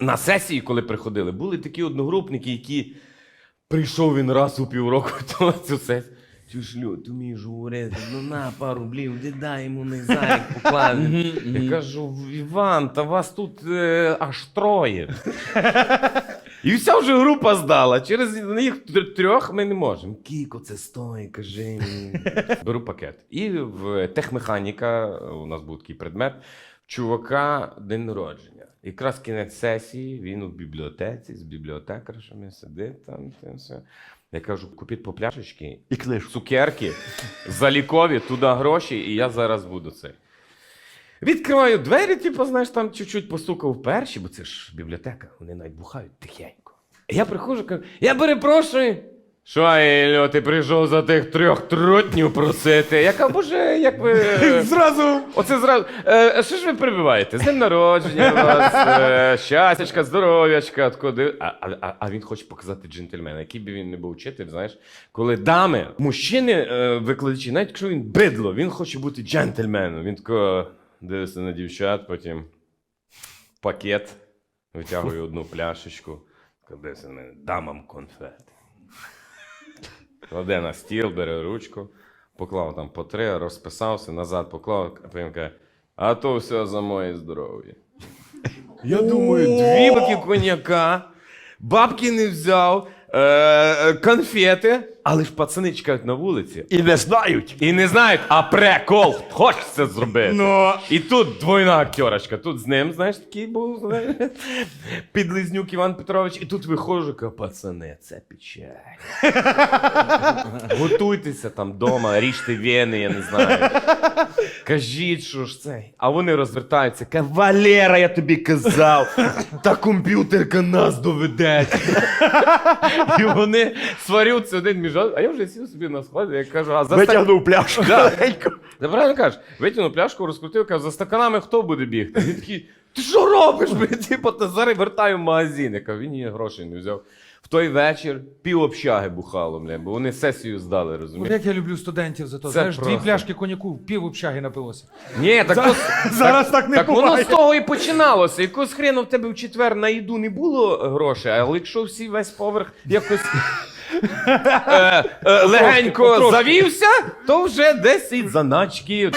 На сесії, коли приходили, були такі одногрупники, які прийшов він раз у півроку то цю сесію. Ти ж лю, ти вмієш говорити, ну на пару рублів, де дай йому не зайк покладе. Я кажу, Іван, та вас тут е, аж троє. І вся вже група здала. Через них трьох ми не можемо. Кіко, це стоїть, кажи мені. Беру пакет. І в техмеханіка, у нас був такий предмет, чувака день народження. Якраз кінець сесії, він у бібліотеці з бібліотекаршами сидить там. Там все. Я кажу, купіть по пляшечки І книжку. цукерки, залікові, туди гроші, і я зараз буду це. Відкриваю двері, типу, знаєш, там чуть-чуть постукав перші, бо це ж бібліотека, вони навіть бухають тихенько. Я приходжу, кажу, я перепрошую. Що, Ельо, ти прийшов за тих трьох трутнів просити? Я кажу, боже, як ви. Зразу. Оце зразу. Е, що ж ви прибиваєте? З днем народження у вас, е, щастячка, здоров'ячка. див- А, а, а- він хоче показати джентльмена, який би він не був вчитель, знаєш, коли дами, мужчини, е, викладачі, навіть якщо він бидло, він хоче бути джентльменом. Він тако дивиться на дівчат, потім пакет, витягує одну пляшечку, дивиться на мене, дамам конфет. Кладе на стіл, бере ручку, поклав там по три, розписався, назад поклав, а потім каже, а то все за моє здоров'я. Я думаю, дві баки коньяка, бабки не взяв, е, е, конфети, але ж пацани чекають на вулиці. І не знають. І не знають, а прекол, хочеш це зробити. Ну. І тут двойна актерочка. Тут з ним, знаєш, такий був знаєш, підлизнюк Іван Петрович. І тут виходжу, кажу, пацани, це печаль. Готуйтеся там вдома, ріжте вени, я не знаю. Кажіть, що ж це. А вони розвертаються. Каже, Валера, я тобі казав, та комп'ютерка нас доведе. І вони сварються один між одним. А я вже сів собі на складі, я кажу, а за Витягнув пляшку. Да. ти правильно кажеш? Витягнув пляшку, розкрутив, каже, за стаканами хто буде бігти? Він такий, ти що робиш? блін? Типу, та зараз вертаю в магазин. Я кажу, він її грошей не взяв. В той вечір пів общаги бухало, бля, бо вони сесію здали, От розумієш? як я люблю студентів за то. Це Знаєш, дві просто. пляшки коньяку, пів общаги напилося. Ні, так, то, Зараз так не так воно буває. з того і починалося. Якось хрену в тебе в четвер на їду не було грошей, але якщо всі весь поверх якось е, е, легенько завівся, то вже десь і заначки.